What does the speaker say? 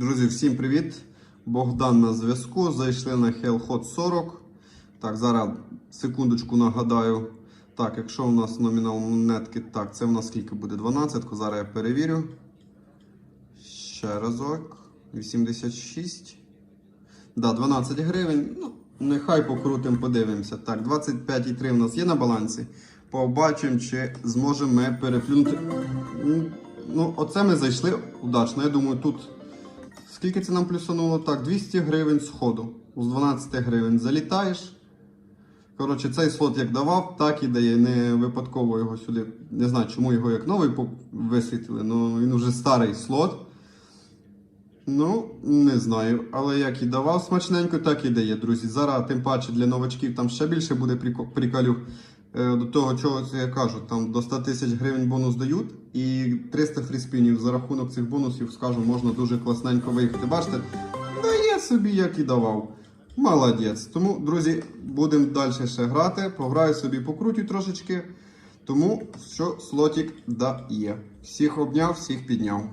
Друзі, всім привіт! Богдан на зв'язку. Зайшли на Hellhot 40. Так, зараз секундочку нагадаю. Так, якщо у нас номінал монетки, так, це у нас скільки буде? 12. Зараз я перевірю. Ще разок. 86. Да, 12 гривень. Ну, нехай покрутимо, подивимося. Так, 25,3 у нас є на балансі. Побачимо, чи зможемо ми переплюнути. Ну, Ну, оце ми зайшли удачно. Я думаю, тут скільки це нам плюсануло? Так, 200 гривень сходу. З 12 гривень залітаєш. Коротше, цей слот як давав, так і дає. Не випадково його сюди. Не знаю, чому його як новий висвітили, але він вже старий слот. Ну, не знаю. Але як і давав смачненько, так і дає, друзі. Зараз, тим паче, для новачків там ще більше буде прикол- приколів. Е, До того, чого я кажу, там до 100 тисяч гривень бонус дають, і 300 фріспінів за рахунок цих бонусів, скажу, можна дуже класненько виїхати. Бачите, дає собі, як і давав. Молодець. Тому, друзі, будемо далі ще грати. Пограю собі, покрутю трошечки. Тому що слотик дає. Всіх обняв, всіх підняв.